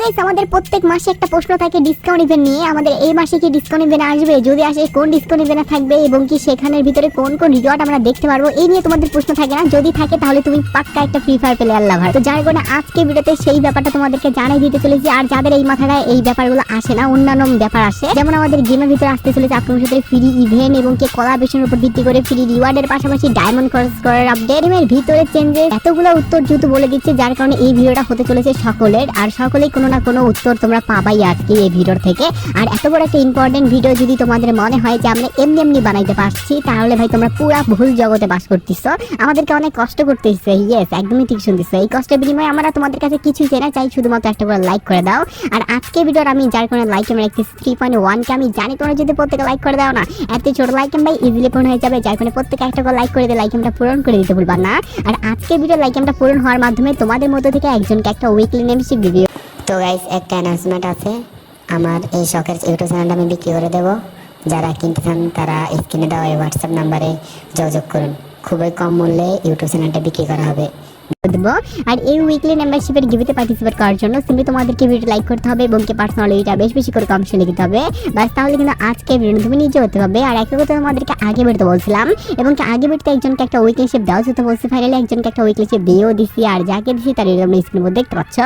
Guys আমাদের প্রত্যেক মাসে একটা প্রশ্ন থাকে ডিসকাউন্ট ইভেন্ট নিয়ে। আমাদের এই মাসে কি ডিসকাউন্ট ইভেন্ট আসবে? যদি আসে, কোন ডিসকাউন্ট ইভেন্ট থাকবে এবং কি সেখানের ভিতরে কোন কোন রিওয়ার্ড আমরা দেখতে পারব? এই নিয়ে তোমাদের প্রশ্ন থাকে না। যদি থাকে, তাহলে তুমি পাক্কা একটা ফ্রি ফায়ার প্লেয়ার লাভার তো যার কারণে আজকে ভিডিওতে সেই ব্যাপারটা তোমাদেরকে জানাই দিতে চলেছি। আর যাদের এই মাথায় এই ব্যাপারগুলো আসে না, অন্যান্য ব্যাপার আসে, যেমন আমাদের গেমের ভিতরে আসতে চলেছে আপনার সাথে ফ্রি ইভেন্ট এবং কি কলাবেশনের উপর ভিত্তি করে ফ্রি রিওয়ার্ডের পাশাপাশি ডায়মন্ড ক্রস করার আপডেট এর ভিতরে চেঞ্জে এতগুলো উত্তর যেহেতু বলে দিচ্ছে, যার কারণে এই ভিডিওটা হতে চলেছে সকলের। আর সকলেই কোনো না কোনো উত্তর তোমরা পাবাই আজকে এই ভিডিওর থেকে। আর এত বড় একটা ইম্পর্টেন্ট ভিডিও যদি তোমাদের মনে হয় যে আমরা এমনি এমনি বানাইতে পারছি, তাহলে ভাই তোমরা পুরা ভুল জগতে বাস করতেছ। আমাদেরকে অনেক কষ্ট করতে ইয়েস একদমই ঠিক শুনতেছো। এই কষ্টের বিনিময়ে আমরা তোমাদের কাছে কিছুই চাই না, চাই শুধুমাত্র একটা করে লাইক করে দাও। আর আজকে ভিডিওর আমি যার কারণে লাইক আমরা রাখতেছি থ্রি পয়েন্ট ওয়ানকে আমি জানি তোমরা যদি প্রত্যেকে লাইক করে দাও না, এত ছোট লাইক ভাই ইজিলি পূরণ হয়ে যাবে। যার কারণে প্রত্যেকে একটা করে লাইক করে দিয়ে লাইক আমরা পূরণ করে দিতে ভুলবা না। আর আজকে ভিডিও লাইক আমরা পূরণ হওয়ার মাধ্যমে তোমাদের মধ্যে থেকে একজনকে একটা উইকলি মেম্বারশিপ ভিডিও তো গাইস একটা অ্যানাউন্সমেন্ট আছে। আমার এই শখের ইউটিউব চ্যানেলটা আমি বিক্রি করে দেবো। যারা কিনতে চান, তারা স্ক্রিনে দেওয়া এই হোয়াটসঅ্যাপ নাম্বারে যোগাযোগ করুন। খুবই কম মূল্যে ইউটিউব চ্যানেলটা বিক্রি করা হবে। দেবো। আর এই উইকলি মেম্বারশিপের গিভিতে পার্টিসিপেট করার জন্য সিম্পলি তোমাদেরকে ভিডিও লাইক করতে হবে এবং কি পার্সোনাল এটা বেশ বেশি করে কমিশন লিখতে হবে। বাস তাহলে কিন্তু আজকে ভিডিও তুমি নিজে হতে হবে। আর একটা কথা তোমাদেরকে আগে বেরোতে বলছিলাম, এবং আগে বেরোতে একজনকে একটা উইকলি শিপ দেওয়া যেতে বলছি ফাইনালি একজনকে একটা উইকলি শিপ দিয়েও দিছি। আর যাকে দিছি তার এরকম স্ক্রিনের মধ্যে দেখতে পাচ্ছ।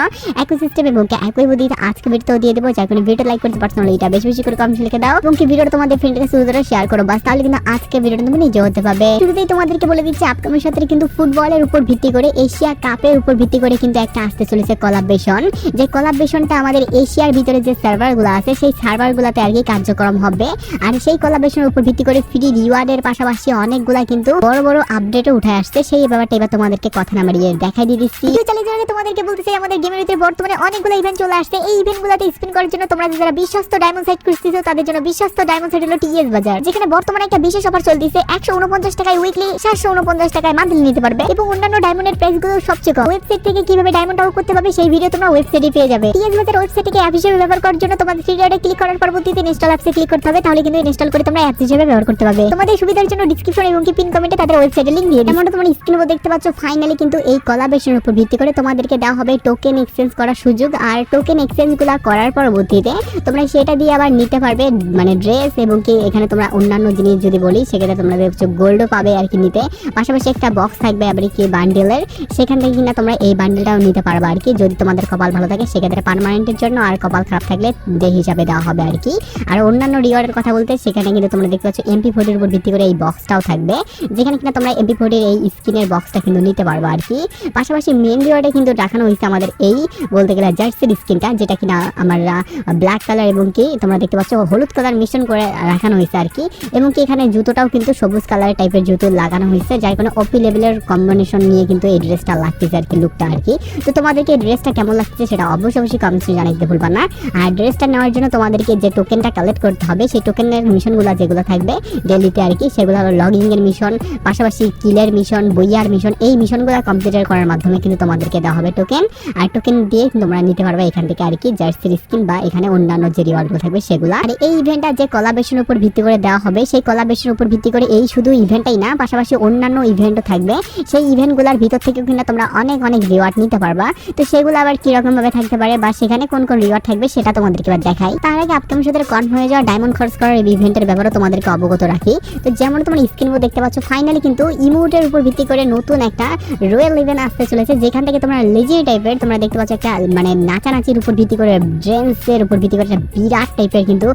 একই সিস্টেম এবং একই বুদ্ধিতে আজকে ভিডিওতেও দিয়ে দেবো, যার কোনো ভিডিও লাইক করতে পার্সোনাল এটা বেশ বেশি করে কমিশন লিখে দাও। এবং কি ভিডিও তোমাদের ফ্রেন্ডের কাছে শেয়ার করো বাস তাহলে কিন্তু আজকে ভিডিওটা তুমি নিজে হতে পারবে। শুরুতেই তোমাদেরকে বলে দিচ্ছি আপকামের সাথে কিন্তু ফুটবলের উপর ভিত্তি করে এশিয়া কাপের উপর ভিত্তি করে কিন্তু একটা আসতে চলেছে কলাবেশন যে কলাবেশনটা আমাদের এশিয়ার ভিতরে যে সার্ভারগুলো আছে, সেই সার্ভারগুলোতে আর কি কার্যক্রম হবে। আর সেই কলাবেশনের উপর ভিত্তি করে ফ্রি রিওয়ার্ডের পাশাপাশি অনেকগুলা কিন্তু বড় বড় আপডেটও উঠে আসছে। সেই ব্যাপারটা এবার তোমাদেরকে কথা না মারিয়ে দেখাই দিয়ে দিচ্ছি। ভিডিও আগে তোমাদেরকে বলতে চাই, আমাদের গেমের ভিতরে বর্তমানে অনেকগুলো ইভেন্ট চলে আসছে। এই ইভেন্টগুলোতে স্পিন করার জন্য তোমরা যারা বিশ্বস্ত ডায়মন্ড সাইট খুঁজতেছো, তাদের জন্য বিশ্বস্ত ডায়মন্ড সাইট হলো টিএস বাজার যেখানে বর্তমানে একটা বিশেষ অফার চলতেছে। একশো উনপঞ্চাশ টাকায় উইকলি সাতশো উনপঞ্চাশ টাকায় মান্থলি নিতে পারবে। এবং অন্যান্য ডায়মন্ডের প্রাইস গুলো সবচেয়ে কম। ওয়েবসাইট থেকে কীভাবে ডায়মন্ড আউট করতে পারবে সেই ভিডিও তোমরা ওয়েবসাইটে পেয়ে যাবে। টিএস বাজার ওয়েবসাইটে অ্যাপ হিসেবে ব্যবহার করার জন্য তোমাদের থ্রি ডটে ক্লিক করার পরবর্তীতে ইনস্টল অ্যাপসে ক্লিক করতে হবে, তাহলে কিন্তু ইনস্টল করে তোমরা অ্যাপ হিসেবে ব্যবহার করতে পারবে। তোমাদের সুবিধার জন্য ডিসক্রিপশন এবং পিন কমেন্টে তাদের ওয়েবসাইটে লিংক দিয়ে এমনটা তোমরা স্ক্রিনে দেখতে পাচ্ছ ফাইনালি কিন্তু এই কলাবেশনের উপর ভিত্তি করে তোমাদেরকে দেওয়া হবে টোকেন এক্সচেঞ্জ করার সুযোগ, আর টোকেন এক্সচেঞ্জগুলা করার পরবর্তীতে তোমরা সেটা দিয়ে আবার নিতে পারবে মানে ড্রেস এবং কি এখানে তোমরা অন্যান্য জিনিস যদি বলি, সেক্ষেত্রে তোমরা দেখছ গোল্ডও পাবে আর কি নিতে। পাশাপাশি একটা বক্স থাকবে, আবার কি বান্ডেলের সেখান থেকে কিনা তোমরা এই বান্ডেলটাও নিতে পারবে আর কি। যদি তোমাদের কপাল ভালো থাকে, সেক্ষেত্রে পার্মানেন্টের জন্য আর কপাল খারাপ থাকলে ডে হিসাবে দেওয়া হবে আর কি। আর অন্যান্য রিওয়ার্ডের কথা বলতে, সেখানে কিন্তু তোমরা দেখতে পাচ্ছ এমপি ফোর্টির উপর ভিত্তি করে এই বক্সটাও থাকবে। যেখানে কিনা তোমরা এমপি ফোর্টির এই স্কিনের বক্সটা কিন্তু নিতে পারবে আর কি। পাশাপাশি মেন রিওয়ার্ডে কিন্তু দেখানো হয়েছে আমাদের এই, বলতে গেলে জার্সির স্কিনটা যেটা কিনা আমরা ব্ল্যাক কালার এবং কি তোমরা দেখতে পাচ্ছ হলুদ কালার মিশ্রণ করে রাখানো হয়েছে আর কি। এবং কি এখানে জুতোটাও কিন্তু সবুজ কালারের টাইপের জুতো লাগানো হয়েছে, যার কোনো ওপি লেভেলের কম্বিনেশন নিয়ে কিন্তু এই ড্রেসটা লাগতেছে আর কি লুকটা আর কি। তো তোমাদেরকে ড্রেসটা কেমন লাগছে সেটা অবশ্যই অবশ্যই কমেন্টসে জানাইতে ভুলবা না। আর ড্রেসটা নেওয়ার জন্য তোমাদেরকে যে টোকেনটা কালেক্ট করতে হবে, সেই টোকেনের মিশনগুলো যেগুলো থাকবে ডেলিতে আর কি, সেগুলো হলো লগিং এর মিশন পাশাপাশি কিলের মিশন বইয়ার মিশন এই মিশনগুলো কমপ্লিট করার মাধ্যমে কিন্তু তোমাদেরকে দেওয়া হবে টোকেন আর টোকেন দিয়ে তোমরা নিতে পারবে এখান থেকে আর কি জার্সির স্কিন বা এখানে অন্যান্য যে রিওয়ার্ডগুলো থাকবে সেগুলো। আর এই ইভেন্টটা যে কলাবেশনের উপর ভিত্তি করে দেওয়া হবে, সেই কলাবেশনের উপর ভিত্তি করে এই শুধু ইভেন্টটাই না, পাশাপাশি অন্যান্য ইভেন্টও থাকবে। সেই ইভেন্টগুলোর ভিতর থেকে কিন্তু তোমরা অনেক অনেক রিওয়ার্ড নিতে পারবা। তো সেগুলো আবার কীরকম ভাবে থাকতে পারে বা সেখানে কোন কোন রিওয়ার্ড থাকবে সেটা তোমাদেরকে এবার দেখাই। তার আগে আপকামিং সাথে কনফার্ম হয়ে যাওয়া ডায়মন্ড খরচ করার এই ইভেন্টের ব্যাপারে তোমাদেরকে অবগত রাখি। তো যেমন তোমরা স্ক্রিন দেখতে পাচ্ছ ফাইনালি কিন্তু ইমোটের উপর ভিত্তি করে নতুন একটা রয়্যাল ইভেন্ট আসতে চলেছে। যেখান থেকে তোমরা লেজি টাইপের তোমরা দেখতে পাচ্ছ একটা মানে নাচানাচির উপর ভিত্তি করে ড্রেন্সের উপর ভিত্তি করে, একটা বিরাট টাইপের কিন্তু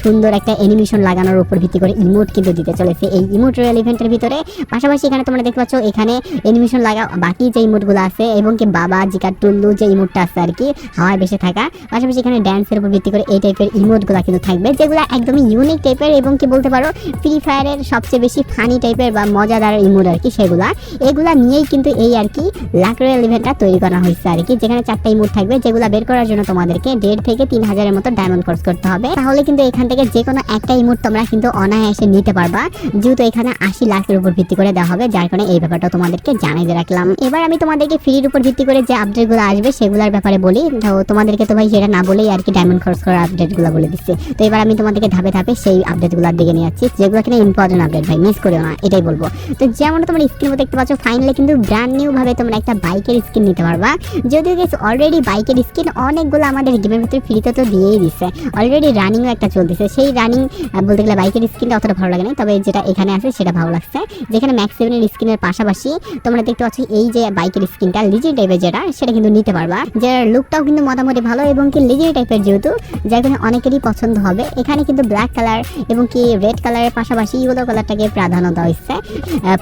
সুন্দর একটা অ্যানিমেশন লাগানোর উপর ভিত্তি করে ইমোট কিন্তু দিতে চলেছে এই ইমোট রয়্যাল ইভেন্টের ভিতরে। পাশাপাশি এখানে তোমরা দেখতে পাচ্ছ, এখানে অ্যানিমেশন লাগা বাকি যে ইমোটগুলো আছে, এবং কি বাবা, জিকা, টুল্লু যে ইমোটটা আছে আর কি, হাওয়ায় বেসে থাকা। পাশাপাশি এখানে ড্যান্সের উপর ভিত্তি করে এই টাইপের ইমোটগুলো কিন্তু থাকবে, যেগুলো একদমই ইউনিক টাইপের এবং কি বলতে পারো ফ্রি ফায়ারের সবচেয়ে বেশি ফানি টাইপের বা মজাদার ইমোট আর কি সেগুলা। এগুলা নিয়েই কিন্তু এই আর কি লাক ইভেন্টটা তৈরি করা হয়েছে আর কি, যেখানে চারটা ইমোট থাকবে, যেগুলো বের করার জন্য তোমাদেরকে দেড় থেকে তিন হাজারের মতো ডায়মন্ড খরচ করতে হবে। তাহলে কিন্তু এখান থেকে যে কোনো একটা ইমোট তোমরা কিন্তু অনায়াসে নিতে পারবা। যেহেতু এখানে আশি লাখের উপর ভিত্তি করে দেওয়া হবে, যার কারণে এই ব্যাপারটা তোমাদেরকে জানাই রাখলাম। এবার আমি তোমাদেরকে ফ্রির উপর ভিত্তি করে যে আপডেটগুলো আসবে সেগুলোর ব্যাপারে বলি। তো তোমাদেরকে তো ভাই সেটা না বলেই আর কি ডায়মন্ড খরচ করার আপডেটগুলো বলে দিচ্ছে। তো এবার আমি তোমাদেরকে ধাপে ধাপে সেই আপডেটগুলোর দিকে নিয়ে যাচ্ছি, যেগুলো কিনা ইম্পর্টেন্ট আপডেট ভাই মিস করিও না, এটাই বলব। তো যেমন তোমরা স্ক্রিন দেখতে পাচ্ছ ফাইনালি কিন্তু ব্র্যান্ড নিউ ভাবে তোমরা একটা বাইকের স্কিন নিতে পারবা। যদিও গেছ অলরেডি বাইকের স্কিন অনেকগুলো আমাদের গেমের ভিতরে ফ্রিতে তো দিয়েই দিচ্ছে অলরেডি রানিংও একটা চলতেছে। সেই রানিং বলতে গেলে বাইকের স্কিনটা অতটা ভালো লাগে না তবে যেটা এখানে আছে সেটা ভালো লাগছে। যেখানে ম্যাক্স সেভেনের স্কিনের পাশাপাশি তোমরা দেখতে পাচ্ছ, এই যে বাইকের স্কিনটা লিজি টাইপের যেটা, সেটা কিন্তু নিতে পারবা। যার লুকটাও কিন্তু মোটামুটি ভালো এবং কি লিজি টাইপের যেহেতু, যার কারণে অনেকেরই পছন্দ হবে। এখানে কিন্তু ব্ল্যাক কালার এবং কি রেড কালারের পাশাপাশি ইয়েলো কালারটাকে প্রাধান্য দেওয়া হচ্ছে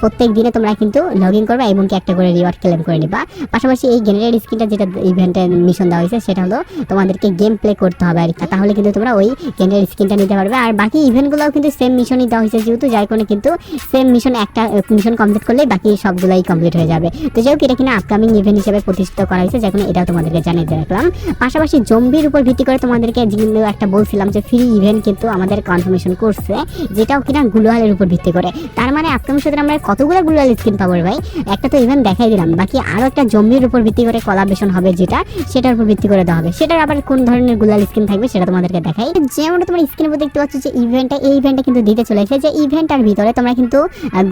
প্রত্যেক দিনে তোমরা কিন্তু লগ ইন করবা এবং কি একটা করে রিওয়ার্ড ক্লেম করে নিবা। পাশাপাশি এই গেমের স্কিনটা যেটা ইভেন্টের মিশন দেওয়া হয়েছে, সেটা হলো তোমাদেরকে গেম প্লে করতে হবে আর কি। তাহলে কিন্তু তোমরা ওই গেমের স্কিনটা নিতে পারবে। আর বাকি ইভেন্টগুলোও কিন্তু সেম মিশনই দেওয়া হয়েছে যেহেতু, যার কারণে কিন্তু সেম মিশন একটা মিশন কমপ্লিট করলে বাকি সবগুলাই কমপ্লিট হয়ে যাবে। তো যাই হোক এটা কিনা আপকামিং ইভেন্ট হিসেবে প্রতিষ্ঠিত করা হয়েছে কারণে এটাও তোমাদেরকে জানিয়ে দিয়ে রাখলাম। পাশাপাশি জম্বির উপর ভিত্তি করে তোমাদেরকে যেগুলো একটা বলছিলাম যে ফ্রি ইভেন্ট কিন্তু আমাদের কনফার্মেশন করছে যেটাও কিনা গ্লোয়ালের উপর ভিত্তি করে। তার মানে আপকামিং সাথে আমরা কতগুলো গ্লোয়াল স্কিন পাবো ভাই? একটা তো ইভেন্ট দেখাই দিলাম, বাকি আরও একটা জম্বির উপর ভিত্তি করে কলাবেশন হবে যেটা, সেটার উপর ভিত্তি করে দেওয়া হবে। সেটার আবার কোন ধরনের গুলাল স্কিন থাকবে সেটা তোমাদেরকে দেখাই। যেমন তোমরা স্ক্রিনের উপর দেখতে পাচ্ছ যে ইভেন্টটা এই ইভেন্টটা কিন্তু দিতে চলেছে। যে ইভেন্টটার ভিতরে তোমরা কিন্তু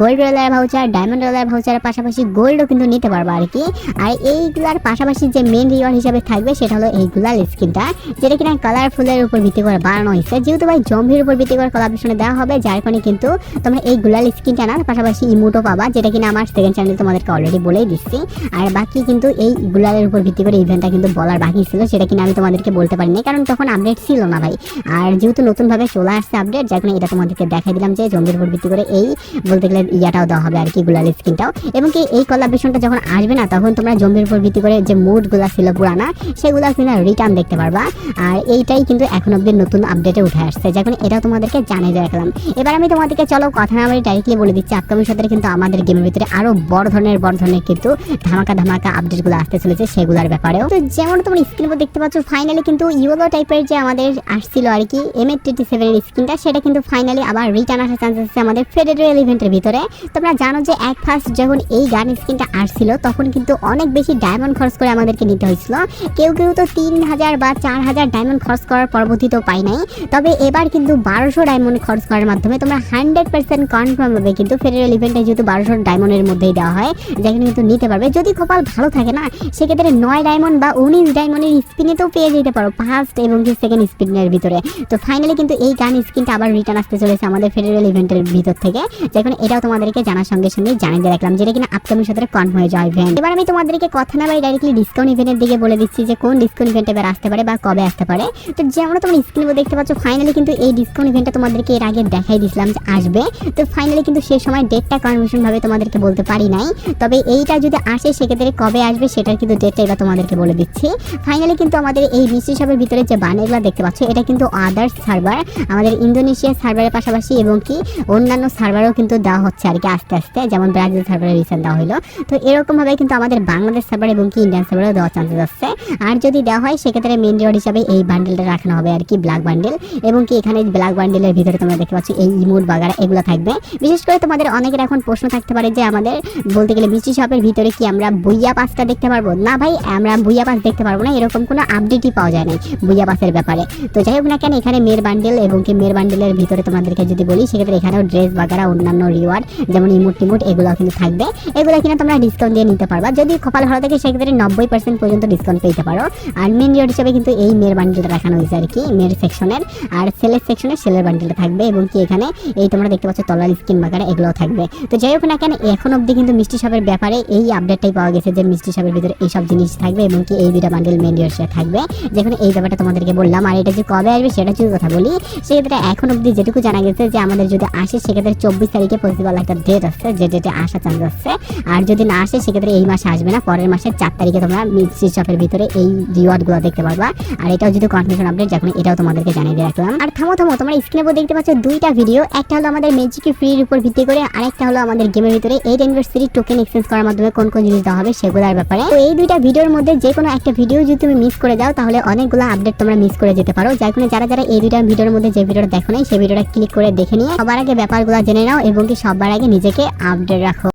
gold roller voucher diamond roller ভাউচারের পাশাপাশি গোল্ডও কিন্তু নিতে পারবে আর কি। আর এইগুলার পাশাপাশি যে মেন রিওয়ার্ড হিসাবে থাকবে সেটা হলো এই গুলাল স্কিনটা যেটা কিনা কালারফুলের উপর ভিত্তি করে বানানো হয়েছে। যেহেতু ভাই জম্বির উপর ভিত্তি করে কলাবেশনে দেওয়া হবে, যার কারণে কিন্তু তোমরা এই গুলাল স্কিনটা না, পাশাপাশি ইমোটো পাবা, যেটা কিনা আমার সেকেন্ড চ্যানেল তোমাদেরকে অলরেডি বলেই দিচ্ছি। আর বাকি কিন্তু এই গুলালের উপর ভিত্তি করে ইভেন্টটা কিন্তু বলার বাকি ছিল, সেটা কিনা আমি তোমাদেরকে বলতে পারিনি, কারণ তখন আপডেট ছিল না ভাই। আর যেহেতু নতুনভাবে চলে আসছে আপডেট যার কারণে এটা তোমাদেরকে দেখাই দিলাম যে জম্বির উপর ভিত্তি করে এই বলতে গেলে ইয়াটাও দেওয়া হবে আর কি গুলাল স্কিনটাও এবং কি এই কলাবেশনটা যখন আসবে না, তখন তোমরা জম্বির উপর ভিত্তি করে যে মুডগুলো ছিল পুরানা, সেগুলো কিন্তু রিটার্ন দেখতে পারবা। আর এইটাই কিন্তু এখন অব্দি নতুন আপডেটে উঠে আসছে। যখন এটা তোমাদেরকে জানিয়ে রাখলাম। এবার আমি তোমাদেরকে চলো কথা না আমি ডাইরেক্টলি বলে দিচ্ছি আপকামিং সাথে কিন্তু আমাদের গেমের ভিতরে আরও বড় ধরনের বড় ধরনের কিন্তু ধামাকা ধামাকা আপডেটগুলো আসতে চলেছে সেগুলোর ব্যাপারেও। তো যেমন তোমরা স্ক্রিন উপর দেখতে পাচ্ছ ফাইনালি কিন্তু ইউলো টাইপের যে আমাদের আসছিল আর কি এম এ টোয়েন্টি সেভেনের স্ক্রিনটা সেটা কিন্তু ফাইনালি আবার রিটার্ন আসার চান্স আছে আমাদের ফেডারেল ইভেন্টের ভিতরে। তোমরা জানো যে এক ফার্স্ট যখন এই গান স্ক্রিনটা আসছিল তখন কিন্তু অনেক বেশি ডায়মন্ড খরচ করে আমাদেরকে নিতে হয়েছিল। কেউ কেউ তো তিন হাজার বা চার হাজার ডায়মন্ড খরচ করার পরবর্তীতেও পাই নাই। তবে এবার কিন্তু বারোশো ডায়মন্ড খরচ করার মাধ্যমে তোমরা হান্ড্রেড পার্সেন্ট কনফার্ম হবে কিন্তু ফেডারেল ইভেন্টে যেহেতু বারোশো ডায়মন্ডের মধ্যেই দেওয়া হয়, যেখানে কিন্তু নিতে পারবে। যদি কপাল ভালো থাকে না, সেক্ষেত্রে নয় ডায়মন্ড বা উনিশ ডায়মন্ডের স্পিনেতেও পেয়ে যেতে পারো ফার্স্ট এবং কি সেকেন্ড স্পিনের ভিতরে। তো ফাইনালি কিন্তু এই গান স্কিনটা আবার রিটার্ন আসতে চলেছে আমাদের ফেডারেল ইভেন্টের ভিতর থেকে। যেখানে এটাও তোমাদেরকে জানার সঙ্গে সঙ্গে জানিয়ে রাখলাম, যেটা কিনা আপকামিং সাথে কনফার্ম হয়ে যায় ইভেন্ট এবার আমি তোমাদেরকে কথা না বাই ডাইরেক্টলি ডিসকাউন্ট ইভেন্টের দিকে বলে দিচ্ছি যে কোন ডিসকাউন্ট ইভেন্ট এবার আসতে পারে বা কবে আসতে পারে। তো যেমন তোমরা স্ক্রিনে দেখতে পাচ্ছ ফাইনালি কিন্তু এই ডিসকাউন্ট ইভেন্টটা তোমাদেরকে এর আগে দেখাই দিয়েছিলাম যে আসবে। তো ফাইনালি কিন্তু সেই সময় ডেটটা কনফার্মেশন ভাবে তোমাদেরকে বলতে পারি নাই। তবে এইটা যদি আসে, সেক্ষেত্রে কবে আসবে সেটার কিন্তু ডেটটা এবার তোমাদেরকে বলে দিচ্ছি। ফাইনালি কিন্তু আমাদের এই মিষ্টি শপের ভিতরে যে বানেগুলো দেখতে পাচ্ছ, এটা কিন্তু আদার্স সার্ভার আমাদের ইন্দোনেশিয়া সার্ভারের পাশাপাশি এবং কি অন্যান্য সার্ভারও কিন্তু দেওয়া হচ্ছে আর কি আস্তে আস্তে, যেমন ব্রাজিল সার্ভারে রিসেন্ট দেওয়া হলো তো এরকমভাবে কিন্তু আমাদের বাংলাদেশ সার্ভার এবং কি ইন্ডিয়ান সার্ভারেও দেওয়ার চান্সেস আছে। আর যদি দেওয়া হয়, সেক্ষেত্রে মেন রিওয়ার্ড হিসাবে এই বান্ডেলটা রাখানো হবে আর কি ব্ল্যাক বান্ডেল এবং কি এখানে ব্ল্যাক বান্ডেলের ভিতরে তোমরা দেখতে পাচ্ছ, এই ইমোট বাগারা এগুলো থাকবে। বিশেষ করে তোমাদের অনেকের এখন প্রশ্ন থাকতে পারে যে আমাদের বলতে গেলে মিষ্টি শপের ভিতরে কি আমরা বুইয়া পাসটা দেখতে পারব? না ভাই, আমরা বুইয়া পাস দেখতে পারব না, এরকম কোনো আপডেটই পাওয়া যায় না বুইয়া পাসের ব্যাপারে। তো যাই হোক না কেন, এখানে মেয়ের বান্ডেল এবং কি মেয়ের বান্ডেলের ভিতরে তোমাদেরকে যদি বলি, সেক্ষেত্রে এখানেও ড্রেস বাগারা অন্যান্য রিওয়ার্ড যেমন ইমোট টিমোট এগুলো কিন্তু থাকবে। এগুলো কিনা তোমরা ডিসকাউন্ট দিয়ে নিতে পারবা। যদি কপাল ভালো থাকে, সেক্ষেত্রে নব্বই পার্সেন্ট পর্যন্ত ডিসকাউন্ট পেতে পারো। আর মেন রিওয়ার্ড হিসেবে কিন্তু এই মেয়ের বান্ডেলটা রাখানো হয়েছে আর কি, মেয়ের সেকশনের আর সেলের সেকশনে সেলের বান্ডেলটা থাকবে এবং কি এখানে, এই তোমরা দেখতে পাচ্ছ তলার স্কিন বাগারা এগুলোও থাকবে। তো যাই হোক না কেন, এখন অবধি কিন্তু মিষ্টি শপের ব্যাপারে এই আপডেটটাই পাওয়া গেছে যে মিষ্টি শপের ভিতরে এই সব জিনিস থাকবে এবং কি এই দুটা বান্ডেল মেন রিওয়ার্ড থাকবে। যেখানে এই ব্যাপারটা তোমাদেরকে বললাম, আর এটা যে কবে আসবে সেটা যদি কথা বলি, সেক্ষেত্রে এখন অবধি যেটুকু জানা গেছে যে আমাদের যদি আসে, সেক্ষেত্রে চব্বিশ তারিখে পসিবল একটা ডেট আছে, যে ডেটে আসা চান্স আছে। আর যদি না আসে সেক্ষেত্রে এই মাসে আসবে না, পরের মাসের চার তারিখে তোমরা মিষ্টি শপের ভিতরে এই রিওয়ার্ডগুলো দেখতে পারবা। আর এটাও যদি কনফার্মেশন আপডেট যখন এটাও তোমাদেরকে জানিয়ে দিয়ে রাখলাম। আর থামো থামো, তোমরা স্ক্রিনে উপর দেখতে পাচ্ছ দুইটা ভিডিও একটা হলো আমাদের ম্যাজিক ফ্রির উপর ভিত্তি করে আরেকটা হলো আমাদের গেমের ভিতরে এইট অ্যানিভার্সারি টোকেন এক্সচেঞ্জ করার মাধ্যমে কোন কোন জিনিস দেওয়া হবে সেগুলোর ব্যাপারে। তো এই দুইটা ভিডিওর মধ্যে যে কোনো একটা ভিডিও যদি তুমি মিস করে যাও তাহলে অনেকগুলো আপডেট তোমরা মিস করে যেতে পারো। যার কারণে যারা যারা এই দুইটা ভিডিওর মধ্যে যে ভিডিওটা দেখো নাই, সেই ভিডিওটা ক্লিক করে দেখে নিয়ে, সবার আগে ব্যাপারগুলো জেনে নাও এবং কি সবার আগে নিজেকে আপডেট রাখো।